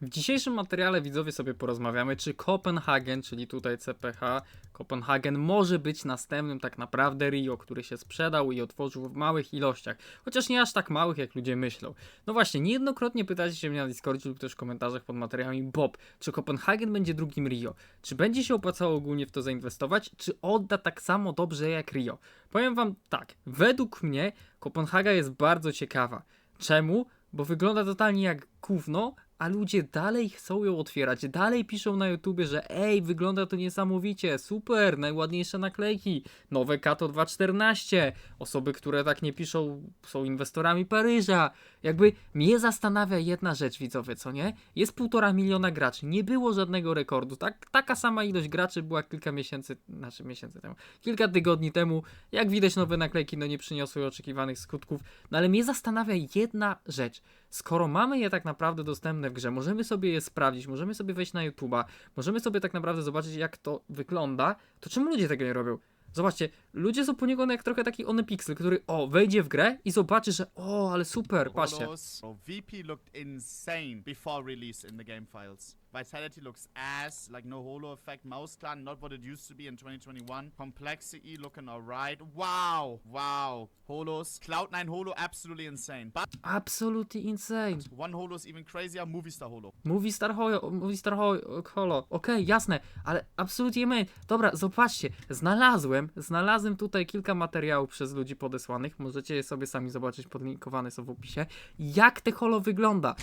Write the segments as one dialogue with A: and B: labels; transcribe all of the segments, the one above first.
A: W dzisiejszym materiale widzowie sobie porozmawiamy, czy Kopenhagen, czyli tutaj CPH, Kopenhagen może być następnym tak naprawdę Rio, który się sprzedał i otworzył w małych ilościach, chociaż nie aż tak małych, jak ludzie myślą. No właśnie, niejednokrotnie pytacie się mnie na Discordzie lub też w komentarzach pod materiałami Bob, czy Kopenhagen będzie drugim Rio? Czy będzie się opłacało ogólnie w to zainwestować? Czy odda tak samo dobrze jak Rio? Powiem wam tak, według mnie Kopenhaga jest bardzo ciekawa. Czemu? Bo wygląda totalnie jak gówno, a ludzie dalej chcą ją otwierać, dalej piszą na YouTubie, że ej, wygląda to niesamowicie, super, najładniejsze naklejki, nowe Kato 214, osoby, które tak nie piszą, są inwestorami Paryża. Jakby mnie zastanawia jedna rzecz, widzowie, co nie? Jest półtora miliona graczy, nie było żadnego rekordu, tak, taka sama ilość graczy była kilka miesięcy, znaczy miesięcy temu, kilka tygodni temu, jak widać nowe naklejki no nie przyniosły oczekiwanych skutków, no ale mnie zastanawia jedna rzecz, skoro mamy je tak naprawdę dostępne w grze, możemy sobie je sprawdzić, możemy sobie wejść na YouTube'a, możemy sobie tak naprawdę zobaczyć jak to wygląda, to czemu ludzie tego nie robią? Zobaczcie, ludzie są poniekąd jak trochę taki Onepixel, który o, wejdzie w grę i zobaczy, że o, ale super, patrzcie.
B: VP looked insane before release in the game files. Vitality looks ass, like no holo effect. Mouse clan, not what it used to be in 2021. Complexity looking alright. Wow, wow. Holos. Cloud9 holo, absolutely insane. But
A: Absolutely insane.
B: one holo is even crazier, Movie Star holo.
A: Mówi Star Hoyo, mówi Star Holo. Okej, jasne, ale absolutnie main. Dobra, zobaczcie, znalazłem, znalazłem tutaj kilka materiałów przez ludzi podesłanych. Możecie je sobie sami zobaczyć, podlinkowane są w opisie. Jak te holo wygląda?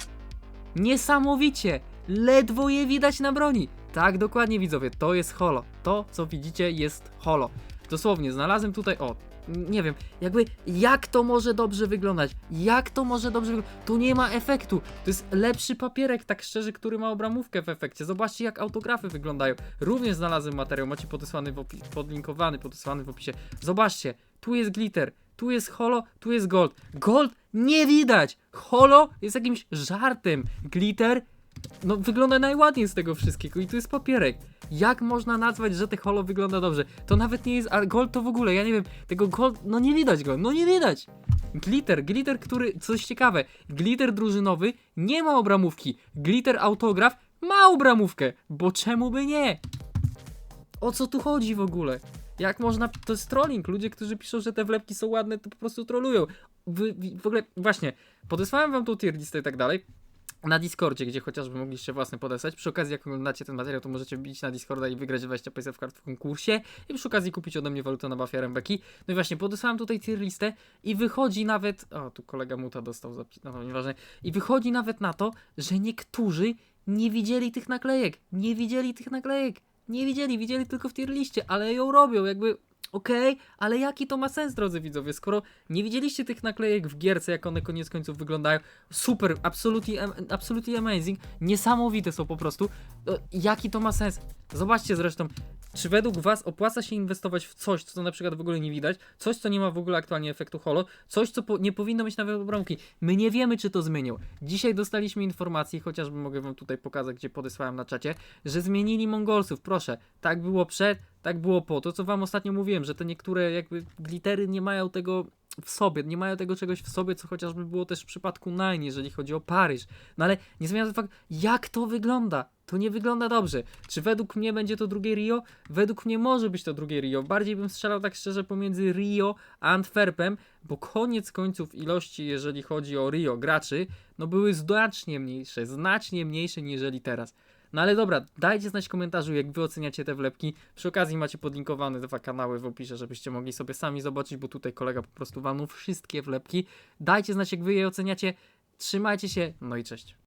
A: Niesamowicie! Ledwo je widać na broni. Tak, dokładnie widzowie, to jest holo. To, co widzicie, jest holo. Dosłownie, znalazłem tutaj, o, nie wiem, jakby jak to może dobrze wyglądać? Jak to może dobrze wyglądać? Tu nie ma efektu. To jest lepszy papierek, tak szczerze, który ma obramówkę w efekcie. Zobaczcie, jak autografy wyglądają. Również znalazłem materiał, macie podesłany w opi- podlinkowany, podesłany w opisie. Zobaczcie, tu jest glitter, tu jest holo, tu jest gold. Gold nie widać! Holo jest jakimś żartem. Glitter no wygląda najładniej z tego wszystkiego i tu jest papierek. Jak można nazwać, że te holo wygląda dobrze? To nawet nie jest, a gold to w ogóle, ja nie wiem, tego gold, no nie widać go, no nie widać. Glitter, glitter, który, coś ciekawe, glitter drużynowy nie ma obramówki, glitter autograf ma obramówkę, bo czemu by nie? O co tu chodzi w ogóle? Jak można, to jest trolling, ludzie, którzy piszą, że te wlepki są ładne, to po prostu trolują. W ogóle, właśnie, podesłałem wam tą tier listę i tak dalej, na Discordzie, gdzie chociażby mogliście własne podesłać. Przy okazji, jak oglądacie ten materiał, to możecie wbić na Discorda i wygrać 20 PSF kart w konkursie i przy okazji kupić ode mnie walutę na Bafia Rembeki. No i właśnie, podesłałem tutaj tier listę i wychodzi nawet, o, tu kolega Muta dostał zapis, no to nieważne, i wychodzi nawet na to, że niektórzy nie widzieli tych naklejek, nie widzieli tych naklejek, nie widzieli, widzieli tylko w tier liście, ale ją robią, jakby Okej, ale jaki to ma sens, drodzy widzowie, skoro nie widzieliście tych naklejek w gierce, jak one koniec końców wyglądają, super, absolutely, absolutely amazing, niesamowite są po prostu, e, jaki to ma sens? Zobaczcie zresztą, czy według was opłaca się inwestować w coś, co na przykład w ogóle nie widać, coś, co nie ma w ogóle aktualnie efektu holo, coś, co po, nie powinno mieć nawet obramki. My nie wiemy, czy to zmienią. Dzisiaj dostaliśmy informacji, chociażby mogę wam tutaj pokazać, gdzie podesłałem na czacie, że zmienili Mongolsów, proszę, tak było przed, tak było po. To, co wam ostatnio mówiłem, że te niektóre jakby glittery nie mają tego w sobie, nie mają tego czegoś w sobie, co chociażby było też w przypadku Nine, jeżeli chodzi o Paryż. No ale nie zmienia to fakt, jak to wygląda? To nie wygląda dobrze. Czy według mnie będzie to drugie Rio? Według mnie może być to drugie Rio. Bardziej bym strzelał tak szczerze pomiędzy Rio a Antwerpem, bo koniec końców ilości, jeżeli chodzi o Rio graczy, no były znacznie mniejsze, znacznie mniejsze niżeli teraz. No ale dobra, dajcie znać w komentarzu, jak wy oceniacie te wlepki. Przy okazji macie podlinkowane dwa kanały w opisie, żebyście mogli sobie sami zobaczyć, bo tutaj kolega po prostu walnął wszystkie wlepki. Dajcie znać, jak wy je oceniacie. Trzymajcie się, no i cześć.